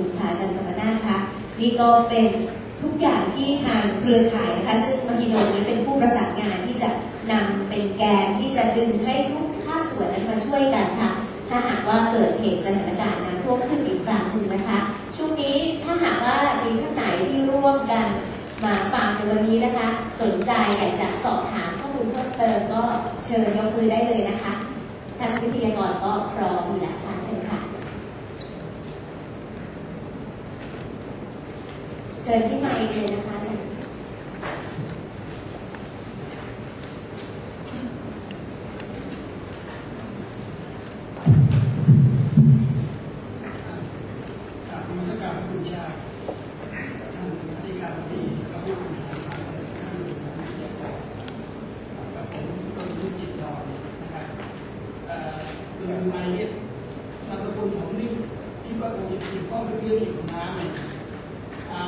คุณค่ะอาจารย์ธรรมนาถคะนี่ก็เป็นทุกอย่างที่ทางเครือข่ายนะคะซึ่งมหิดลนี้เป็นผู้ประสานงานที่จะนำเป็นแกนที่จะดึงให้ทุกภาคส่วนนั้นมาช่วยกันค่ะ ถ้าหากว่าเกิดเหตุสถานการณ์น้ำท่วมขึ้นอีกครั้งหนึ่งนะคะ ช่วงนี้ถ้าหากว่ามีท่านไหนที่ร่วมกันมาฟังในวันนี้นะคะ สนใจอยากจะสอบถามข้อมูลเพิ่มเติมก็เชิญยกมือได้เลยนะคะท่านวิทยากรก็พร้อมอยู่แล้วค่ะ เชิญที่มาเองเลยนะคะอาจารย์ กราบนมัสการพระพุทธเจ้าท่านอธิการบดีและผู้บริหารทางเดินท่านวิทยากรกับผมก็มีจิตดอนนะครับเอ่อตัวอยู่ในเนี่ยนามสกุลผมนี่คิดว่าคงจะเกี่ยวข้องกับเรื่องเกี่ยวกับน้ำเนี่ยอ่า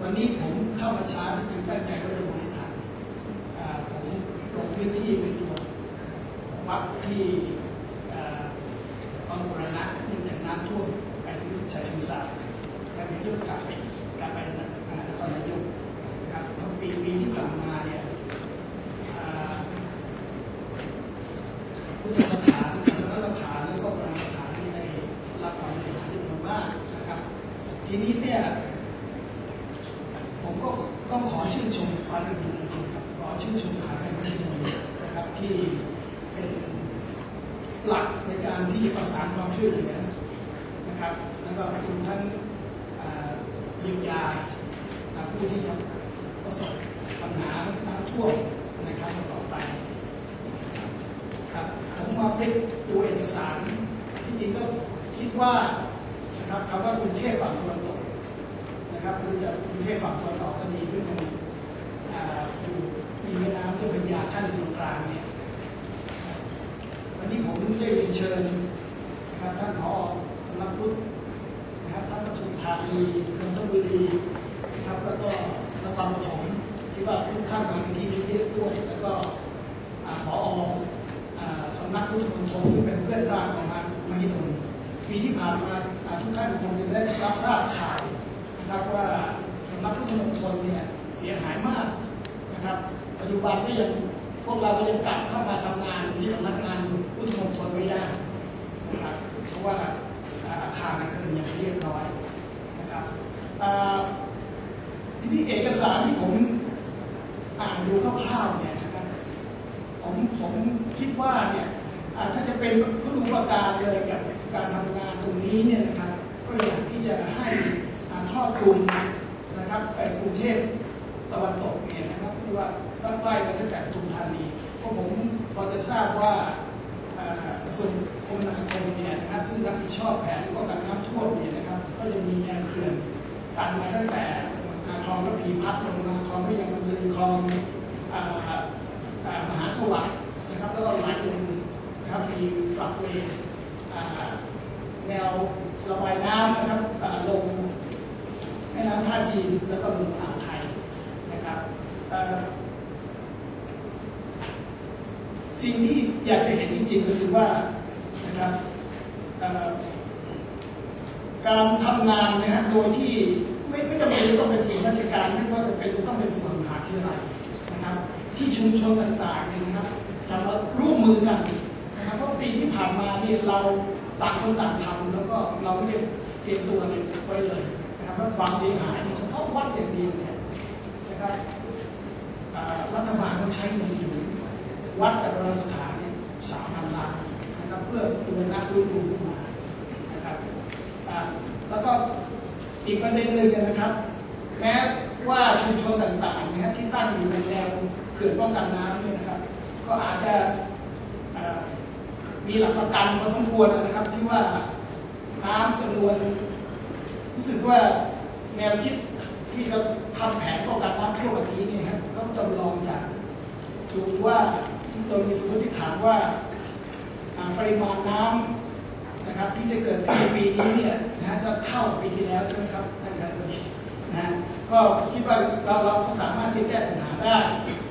วันนี้ผมเข้ามาช้าที่จริงตั้งใจว่าจะบริหารอ่าผมลงพื้นที่ไปตรวจ วัดที่อ่าตอนบูรณะเนื่องจากน้ำท่วมไปถึงชายชุมศาแล้วมีเรื่องกลับไปกลับไปนครนายกนะครับเพราะปีปีที่ผ่านมาเนี่ยพุทธสถานศาสนสถานแล้วก็โบราณสถานที่ได้รับความเสียหายจำนวนมากนะครับ ทีนี้เนี่ยผมก็ต้องขอชื่นชมความเป็นมือจริงครับขอชื่นชมหาวิทยาลัยมหิดลนะครับที่ หลักในการที่จะประสานความช่วยเหลือนะครับ แล้วก็รวมทั้งอ่าเยียวยาผู้ที่จะประสบปัญหาน้ำท่วมในครั้งต่อไปครับผมมาพลิกดูเอกสารที่จริงก็คิดว่านะครับคำว่ากรุงเทพฝั่งตะวันตกนะครับหรือจะกรุงเทพฝั่งตะวันออกก็ดีซึ่งมันอยู่มีแม่น้ำเจ้าพระยาขั้นตรงกลางเนี่ย นี้ผมได้เรียนเชิญนะครับท่านผอสำนักพุทธนะครับท่านปทุมธานีนนทบุรีนะครับแล้วก็นครปฐมที่ว่าทุกท่านมาที่นี้เรียกด้วย แล้วก็ผอสำนักพุทธมณฑลซึ่เป็นเพื่อนร่างของมามหิดลปีที่ผ่านมาทุกท่านคงจะได้รับทราบข่าวนะครับว่าสำนักพุทธมณฑลเนี่ยเสียหายมากนะครับปัจจุบันก็ยังพวกเราก็ยังกลับเข้ามาทำงานที่สำนักงาน พุทธมณฑลไม่ได้นะครับเพราะว่าอาอาคารอาคารยังเรียบร้อยนะครับทีนี้เอกสารที่ผมอ่านดูคร่าวๆเนี่ยนะครับผมผมคิดว่าเนี่ยถ้าจะเป็นผู้ดูประการเลยกับการทำงานตรงนี้เนี่ยนะครับก็อยากที่จะให้ครอบคลุมนะครับไปกรุงเทพตะวันตกเนี่ยนะครับที่ว่าตั้งใกล้กันตั้งแต่ทุมธานีเพราะผมพอจะทราบว่า ซึ่งรับผิดชอบแผนป้องกันน้ำท่วมเนี่ยนะครับ ก็จะมีแนวเขื่อนตัดมาตั้งแต่คลองระพีพัฒน์ลงมาคลองพระยามันเลยคลองมหาสวัสดิ์นะครับแล้วก็ไหลลงนะครับมีฝักเวแนวระบายน้ำนะครับลงแม่น้ำท่าจีนแล้วก็ลงอ่าวไทยนะครับสิ่งที่อยากจะเห็นจริงๆก็คือว่านะครับ การทำงานนะฮะโดยที่ไม่ไม่จำเป็นจะต้องเป็นส่วนราชการไม่ว่าจะเป็นจะต้องเป็นส่วนมหาวิทยาลัยนะครับ ที่ชุมชนต่างๆเนี่ยนะครับทำว่าร่วมมือกันนะครับเพราะปีที่ผ่านมาเนี่ยเราต่างคนต่างทำแล้วก็เราไม่ได้เตรียมตัวเลยไว้เลยนะครับว่าความเสียหายเนี่ยเฉพาะวัดอย่างเดียวเนี่ยนะครับรัฐบาลต้องใช้เงินถึงวัดแต่โบราณสถานเนี่ยสามพันล้าน นะครับเพื่อบูรณะฟื้นฟูขึ้นมานะครับแล้วก็อีกประเด็นหนึ่งนะครับแม้ว่าชุมชนต่างๆนะฮะที่ตั้งอยู่ในแนวเขื่อนป้องกันน้ำเนี่ยนะครับ ก็อาจจะมีหลักประกันพอสมควรนะครับที่ว่าน้ำจำนวนรู้สึกว่าแนวคิดที่เราทำแผนป้องกันน้ำท่วมแบบนี้เนี่ยครับต้องจำลองจากดูว่าโดยมีสมมติฐานว่า ปริมาณน้ำนะครับที่จะเกิดขึ้นในปีนี้เนี่ยนะฮะจะเท่าปีที่แล้วใช่ไหมครับท่านครับนะฮะก็คิดว่าเราเราสามารถที่จะแก้ปัญหาได้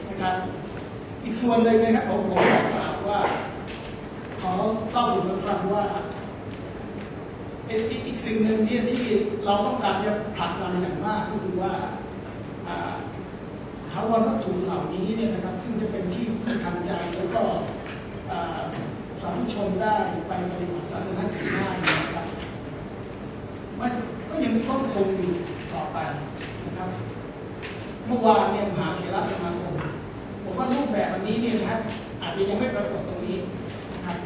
นะครับ อีกส่วนหนึ่งนะครับผมผมอกกล่าวว่าขอเล่าสู่กันฟังว่าอีกสิ่งหนึ่งเนี่ยที่เราต้องการจะผลักดันอย่างมากก็คือว่าอ่าทวรวัตถุเหล่านี้เนี่ยนะครับซึ่งจะเป็นที่พึ่งทางใจแล้วก็ อ่าสาธุชนได้ไปปฏิบัติศาสนกิจได้นะครับมันก็ยังต้องคงอยู่ต่อไปนะครับ เมื่อวานเนี่ยมหาเถรสมาคมผมว่ารูปแบบอันนี้เนี่ยนะครับอาจจะยังไม่ปรากฏตรงนี้นะครับ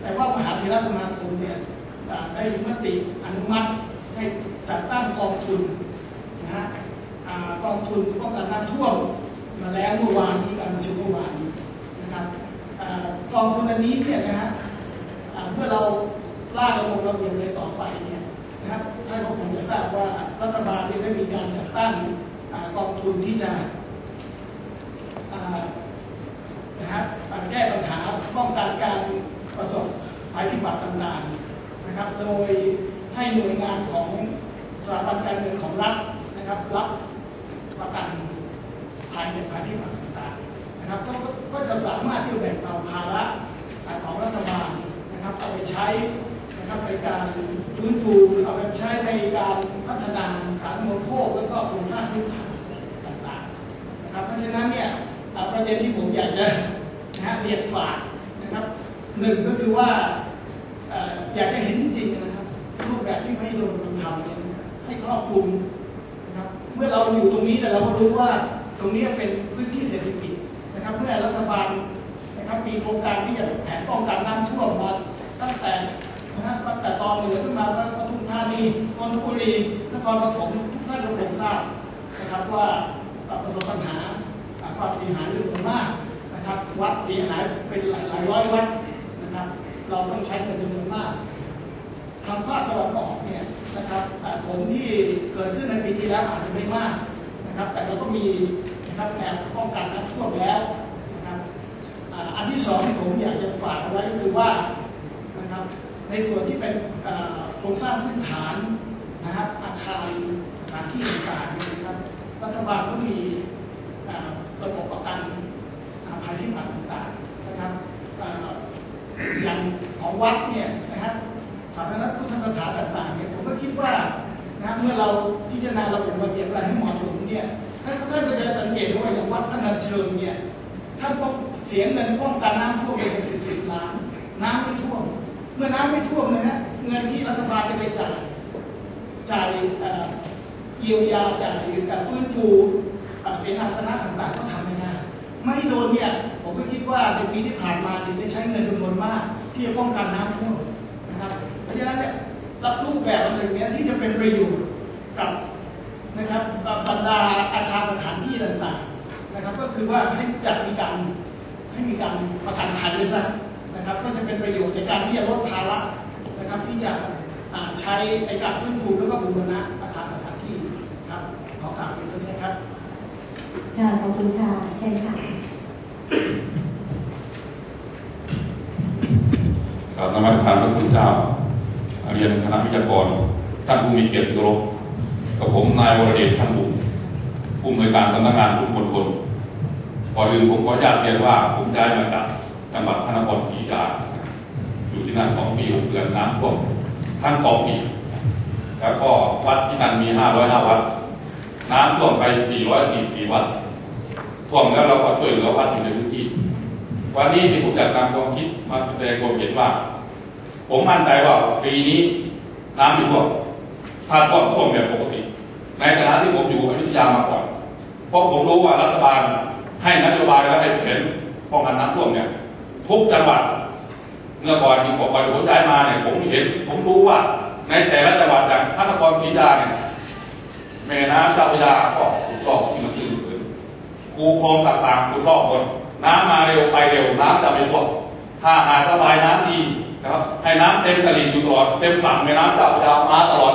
แต่ว่ามหาเถรสมาคมเนี่ยได้มีมติอนุมัติให้จัดตั้งกองทุนนะฮะกองทุนป้องกันน้ำท่วมมาแล้วเมื่อวานนี้การประชุมเมื่อวานนี้นะครับ กองทุนอันนี้เนี่ยนะฮะเมื่อเราล่างระบบระเบียบอะไรต่อไปเนี่ยนะครับท่านก็คงจะทราบว่ารัฐบาลเนี่ยได้มีการจัดตั้งกองทุนที่จะนะฮะแก้ปัญหาป้องกันการประสบภัยพิบัติต่างๆนะครับ โดยให้หน่วยงานของสถาบันการเงินของรัฐ ประเด็นที่ผมอยากจะนะฮะเรียนฝากนะครับหนึ่งก็คือว่าอยากจะเห็นจริงๆนะครับรูปแบบที่ให้ลงมือทำเนี่ยให้ครอบคลุมนะครับเมื่อเราอยู่ตรงนี้แต่เราก็รู้ว่าตรงนี้เป็นพื้นที่เศรษฐกิจนะครับเมื่อรัฐบาลนะครับมีโครงการที่จะแผนป้องกันน้ำท่วมมาตั้งแต่นะตั้งแต่ตอนเหนือขึ้นมาว่าปทุมธานีนนทบุรีนครปฐมทุกท่านก็คงทราบนะครับว่าประสบปัญหา ความเสียหายจำนวนมากนะครับวัดเสียหายเป็นหลายหลายร้อยวัดนะครับเราต้องใช้เงินจำนวนมากทางภาคตะวันออกเนี่ยนะครับผลที่เกิดขึ้นในปีที่แล้วอาจจะไม่มากนะครับแต่เราต้องมีนะครับแนวป้องกันน้ำท่วมแล้วนะครับอันที่สองที่ผมอยากจะฝากเอาไว้ก็คือว่านะครับในส่วนที่เป็นโครงสร้างพื้นฐานนะครับอาคารสถานที่ต่างๆนะครับรัฐบาลก็มี ระบบประกันภัยพิบัติต่างๆนะครับอย่างของวัดเนี่ยนะครับศาสนพุทธสถานต่างๆเนี่ยผมก็คิดว่านะเมื่อเราพิจารณาระบบระเบียบอะไรให้เหมาะสมเนี่ยท่านท่านก็จะสังเกตว่าอย่างวัดพระนันเชิงเนี่ยท่านต้องเสียเงินป้องกันน้ำท่วมไปเป็นสิบสิบล้าน น้ำไม่ท่วม เมื่อน้ำไม่ท่วมนะฮะเงินที่รัฐบาลจะไปจ่ายจ่ายเยียวยาจ่ายการฟื้นฟู เสียหาสนะต่างๆก็ทำไม่ได้ ไม่โดนเนี่ยผมก็คิดว่าในปีที่ผ่านมาเนี่ยได้ใช้เงินจำนวนมาก ที่จะป้องกันน้ำท่วมนะครับ เพราะฉะนั้นเนี่ยรับรูปแบบอันหนึ่งเนี่ยที่จะเป็นประโยชน์กับนะครับบรรดาอาคารสถานที่ต่างๆนะครับ ก็คือว่าให้จัดมีการให้มีการประกันภัยด้วยซะนะครับก็จะเป็นประโยชน์ในการที่จะลดภาระนะครับที่จะใช้ในการฟื้นฟูแล้วก็บูรณะอาคารสถานที่ครับขอกล่าวในตรงนี้ครับ ค่ะขอบคุณค่ะเช่นค่ะกราบนมัสการพระคุณเจ้าเรียนคณะวิทยากร ท่านผู้มีเกียรติเคารพกับผมนายวรเดชช่างบุญผู้อำนวยการสำนักงานผู้คนคนก่อนอื่นผมขออนุญาตเรียนว่า ผมย้มาจากจังหวัดพระนครศรีอยุธยาอยู่ที่นั่นสองปีหกเดือนน้ำท่วมทั้งสองปีแล้วก็วัดที่นั่นมีห้าร้อยห้าวัด น้ำท่วมไปสี่ร้อยสี่วัดท่วมแล้วเราก็ช่วยเหลือวัดอยู่ในพื้นที่ วันนี้ที่ผมอยากนำความคิดมาแสดงความเห็นว่า ผมมั่นใจว่าปีนี้น้ำไม่ท่วมถ้าท่วมท่วมแบบปกติ ในฐานะที่ผมอยู่อยุธยามาก่อน เพราะผมรู้ว่ารัฐบาลให้นโยบายและให้แผนป้องกันน้ำท่วมเนี่ยทุกจังหวัดเมื่อก่อนที่ผมไปผมย้มาเนี่ยผมเห็น ผมรู้ว่าในแต่ละจังหวัดอย่างพระนครศรีอยุธยาเนี่ย แม่น้ำเจ้าพระยาก็ถูกต้องที่มันชื่นขึ้นคูคลองต่างๆถูกต้องหมดน้ำมาเร็วไปเร็วน้ำจะไม่ท่วมถ้าหากระบายน้ำดีนะครับให้น้ำเต็มตลิ่งอยู่ตลอดเต็มฝั่งแม่น้ำเจ้าพระยามาตลอด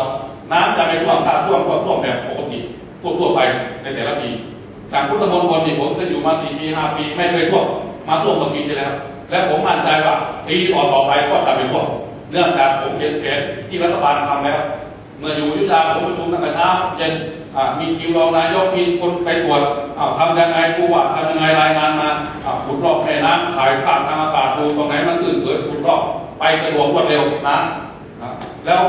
น้ำจะไม่ท่วมถ้าท่วมก็ท่วมแบบปกติทั่วๆไปในแต่ละปีอย่างพุทธมณฑลนี่ผมเคยอยู่มาสี่ปีห้าปีไม่เคยท่วมมาท่วมเมื่อปีที่แล้ว และผมมั่นใจว่าปีต่อต่อๆไปก็จะไม่ท่วมเนื่องจากผมเห็นแผนที่รัฐบาลทำแล้ว เมื่ออยู่ยุธาผมประชุมตั้งแต่เช้าเย็นมีคิวรองนายกมีคนไปตรวจอ้าวทำยังไงกูว่าทำยังไงรายงานมาอ้าวขุดรอบแม่น้ำถ่ายภาพทางอากาศดูตรงไหนมันตื่นเกิดขุดรอบไปสะดวกรวดเร็วนะแล้ว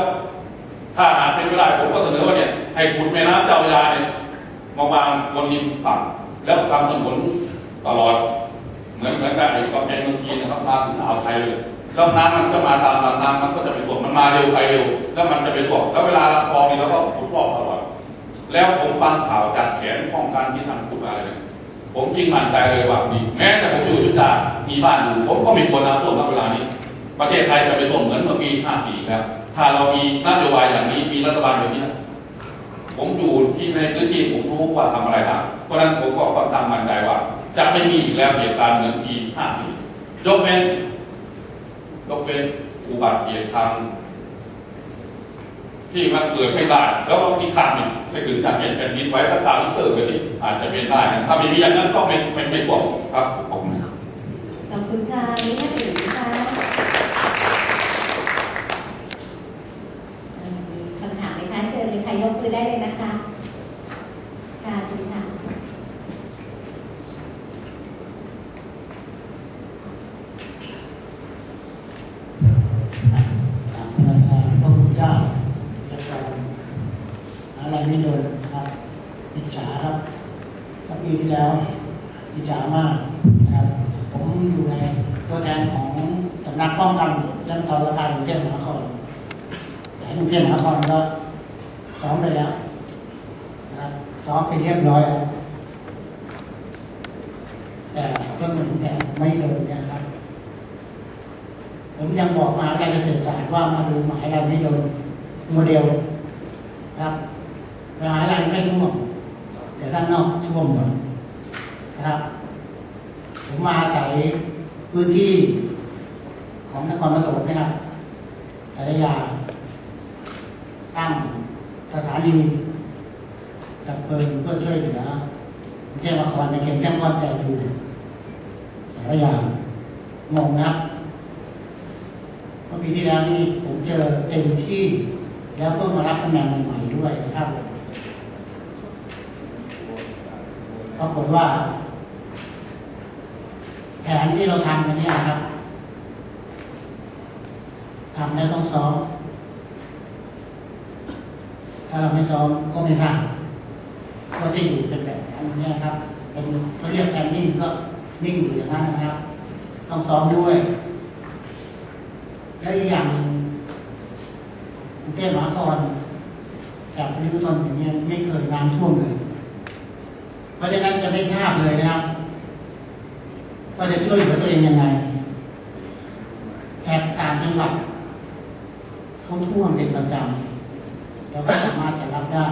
ถ้าหากเป็นไปได้ผมก็เสนอว่าเนี่ยให้ขุดแม่น้ำเจ้าพระยาเนี่ยมาวางบนริมฝั่งแล้วทำถนนตลอด เหมือนเหมือนกับไอ้กำแพงเมืองจีนนะครับมาถึงอ่าวไทยเลย แล้วน้ำมันก็มาตามลำน้ำมันก็จะไปถ่วงมันมาเร็วไปเร็วแล้วมันจะไปถ่วงแล้วเวลาลำคลองนี่เราก็ขุดลอกตลอดแล้วผมฟังข่าวจากแผนป้องกันที่ทำขุดมาเลย ผมจริงมั่นใจเลยว่านี่แม้แต่ผมอยู่ยุธามีบ้านอยู่ผมก็มีคนน้ำท่วมณเวลานี้ ประเทศไทยจะไปท่วมเหมือนเมื่อปี 54 ครับ ถ้าเรามีนโยบายอย่างนี้มีรัฐบาลแบบนี้นะผมอยู่ที่ในพื้นที่ผมรู้ว่าทำอะไรบ้างเพราะฉะนั้นผมก็ค่อนข้างมั่นใจว่า จะไม่มีอีกแล้วเหตุการณ์เหมือนปี 54 ยกเว้น ยกเว้นอุบัติเหตุทางที่มันเกิดไม่ได้แล้วก็ที่ขาดอีกไปถึงจะเห็นแผ่นดินไหว้ถ้าตามเติร์ไปที่อาจจะเป็นได้ถ้าไม่มีอย่างนั้นก็ไม่ไม่ไม่ท่วครับขอบคุณครับขอบคุณค่ะนี่น่าตื่นค่ะคำถามไหมคะเชิญเลยค่ะยกมือได้เลยนะคะเชิญค่ะ ตามพระราชทานพระคุณเจ้าจะกรอะไรไม่โดนครับ อิจฉาครับถ้าปีที่แล้ว อิจฉามากนะครับ ผมอยู่ในตัวแทนของสำนักป้องกันและบรรเทาสาธารณภัยกรุงเทพมหานครแต่กรุงเทพมหานครก็ซ้อมไปแล้ว นะครับซ้อมไปเรียบร้อยแล้วแต่เพิ่งมาถึงแผนไม่เดินนะครับ ผมยังบอกมาวิทยาลัยเกษตรศาสตร์ว่ามาดูหมายอะไรไม่โดนโมเดลครับหมายาลัยไม่ท่วมแต่ด้านนอกท่วมหมดนะครับ ผมมาอาศัยพื้นที่ของนครปฐมนะครับสารยาตั้งสถานี ดับเพลิงเพื่อช่วยเหลือกรุงเทพมหานครในเขตแจ้งวัดแต่อยู่สารยางงนะครับเมื่อปีที่แล้วนี่ผมเจอเต็มที่แล้วก็มารับตำแหน่งใหม่ๆด้วยนะครับปรากฏว่า แผนที่เราทำกันเนี่ยนะครับทำแล้วต้องซ้อม ถ้าเราไม่ซ้อมก็ไม่สร้าง ก็จะอยู่เป็นแบบนั้นเนี่ยครับเป็นเขาเรียกแผนนิ่งก็นิ่งอยู่อย่างนั้นนะครับ ต้องซ้อมด้วย และอีกอย่างหนึ่งกรุงเทพมหานครจากปริมณฑลอย่างเงี้ยไม่เคยน้ำท่วมเลย เพราะฉะนั้นจะไม่ทราบเลยนะครับว่าจะช่วยเหลือตัวเองยังไงแถบต่างจังหวัดเขาท่วมเป็นประจำเราก็สามารถจะรับได้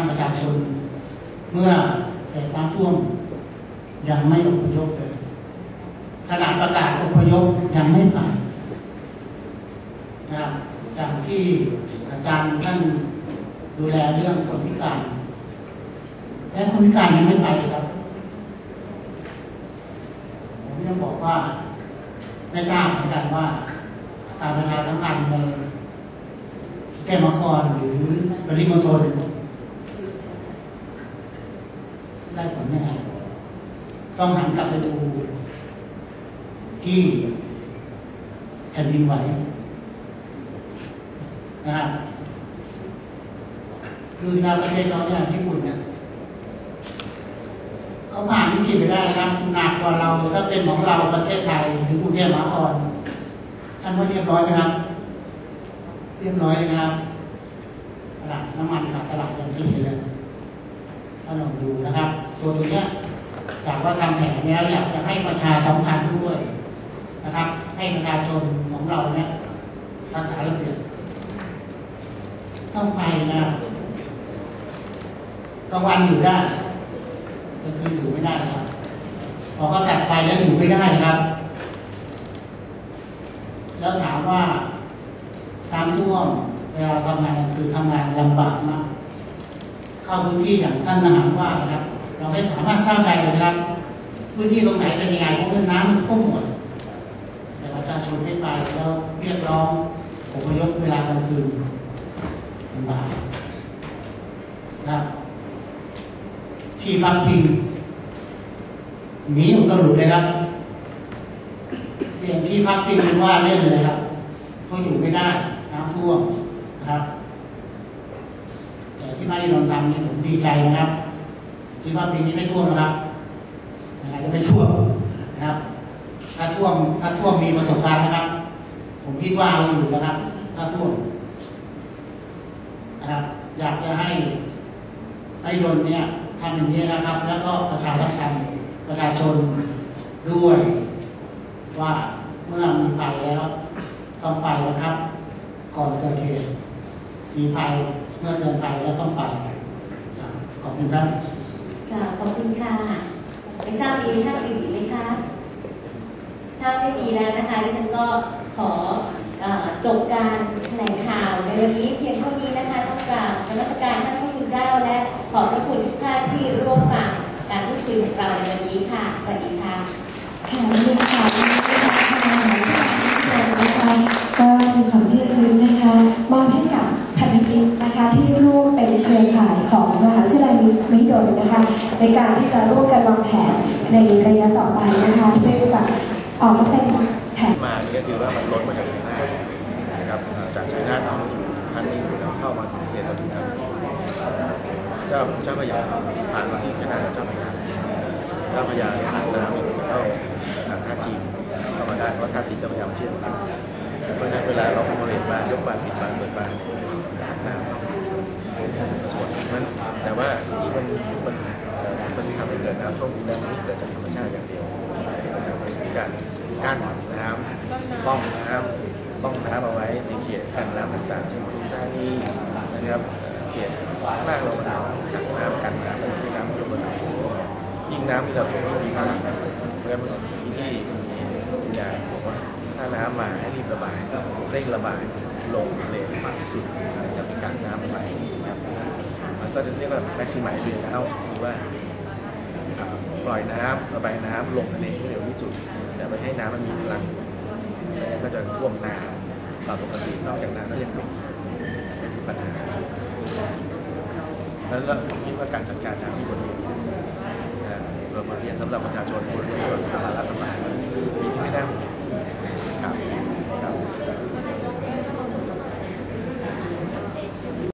แม้กระทั่งประชาชน เมื่อเกิดน้ำท่วมยังไม่อพยพเลยขนาดประกาศอพยพยังไม่ไปนะครับจากที่อาจารย์ท่านดูแลเรื่องคนพิการ และคนพิการยังไม่ไปเลยครับ ผมยังบอกว่าไม่ทราบเหมือนกันว่าการประชาสัมพันธ์ในแก้มนครหรือปริมณฑลได้ผลยังไง ต้องหันกลับไปดูที่แผ่นดินไหวนะครับดูที่เราประเทศเราเนี่ยญี่ปุ่นเนี่ยเขาผ่านวิกฤตไปได้นะครับ หนักกว่าเราถ้าเป็นของเราประเทศไทยหรือกรุงเทพมหานครท่านว่าเรียบร้อยไหมครับ เรียบร้อยนะครับตลาดน้ำมันขาดตลาดอย่างที่เห็นเลยท่านลองดูนะครับ ตัวตัวเนี้ย อยากว่าทำแผนแล้วอยากจะให้ประชาสัมพันธ์ด้วยนะครับ ให้ประชาชนของเราเนี่ยรักษาระเบียบต้องไปนะครับกลางวันอยู่ได้กลางคืนอยู่ไม่ได้นะครับพอเขาตัดไฟแล้วอยู่ไม่ได้ครับ แล้วถามว่าน้ำท่วมเวลาทำงานคือทำงานลำบากมาก เข้าพื้นที่อย่างท่านทหารว่านะครับ ไม่สามารถสร้างได้เลยนะครับพื้นที่ตรงไหนเป็นยังไงเพราะว่าน้ำมันท่วมหมดแต่ประชาชนไม่ไปแล้วเรียกร้องอพยพเวลากลางคืนลำบากนะครับที่บางพิงหนีอุตรุดเลยครับที่ลี่ยนที่พักพิงเป็นว่าเล่นเลยครับก็อยู่ไม่ได้น้ำท่วมนะครับ แต่ที่ไม่ได้โดนทำนี่ผมดีใจนะครับ ที่พักพิงนี้ไม่ท่วมนะครับยังไงก็ไม่ท่วมนะครับ ถ้าท่วมถ้าท่วมมีประสบการณ์นะครับ ผมคิดว่าเอาอยู่นะครับ ถ้าท่วมนะครับ อยากจะให้ให้ดนเนี่ยทำอย่างนี้นะครับ แล้วก็ประชาสัมพันธ์ประชาชนด้วยว่าเมื่อมีภัยแล้ว ต้องไปนะครับ ก่อนเกิดเหตุมีภัยเมื่อเกิดภัยแล้วต้องไปขอบคุณครับ ค่ะขอบคุณค่ะ ไม่ทราบมีท่านอื่นอีกไหมคะ ถ้าไม่มีแล้วนะคะดิฉันก็ขอจบการแถลงข่าวในวันนี้เพียงเท่านี้นะคะต้องกราบนมัสการท่านผู้คุณเจ้า และขอบพระคุณทุกท่านที่ร่วมฟังการพูดคุยของเราในวันนี้ค่ะ สวัสดีค่ะค่ะมีข่าวดีนะคะ มิดลนะคะ ในการที่จะร่วมกันวางแผนในระยะต่อไปนะคะ ซึ่งจะออกมาเป็นแผนมาก็คือว่ามันล้นมาจากชัยนานะครับจากชัยนาทเอาพันนี้แล้วเข้ามาเรียนปทุมธานีเจ้าเจ้าพระยาผ่านมาที่ชัยนาทเจ้าพระยาเจ้าพระยาผ่านน้ำจะเข้าทางท่าจีนเข้ามาได้เพราะท่าจีนเจ้าพระยามันเชื่อมกันเพราะฉะนั้นเวลาเราโมเลตบานยกบานปิดบานเปิดบานน้ำเข้า ส่วนนั้นแต่ว่าที่มันมันมันทำให้เกิดน้ำท่วมแล้วมันไม่เกิดจากธรรมชาติอย่างเดียวนะครับมันมีการกั้นน้ำป้องน้ำป้องน้ำเอาไว้ในเขตกันน้ำต่างๆเช่นปทุมธานีนะครับเอ่อเขตข้างล่างเรามันเอากักน้ำกันน้ำไม่ใช่น้ำลงมายิ่งน้ำที่เราถูกยิ่งมีพลังเพราะฉะนั้นที่ที่ที่ยาบอกว่าถ้าน้ำมาให้รีบระบายเร่งระบายลงเลให้มากที่สุดอย่าไปกักน้ำไว้ ก็จะเรียกว่า maximize เรื่องเอาคือว่าปล่อยน้ำระบายน้ำลงทะเลให้เร็วที่สุด แต่ไม่ให้น้ำมันมีพลังก็จะท่วมนาตามปกตินอกจากนั้นก็ยังเป็นปัญหาแล้วก็ผมคิดว่าการจัดการน้ำที่บนเรือนะเรามาเรียนสำหรับประชาชนบนเรือ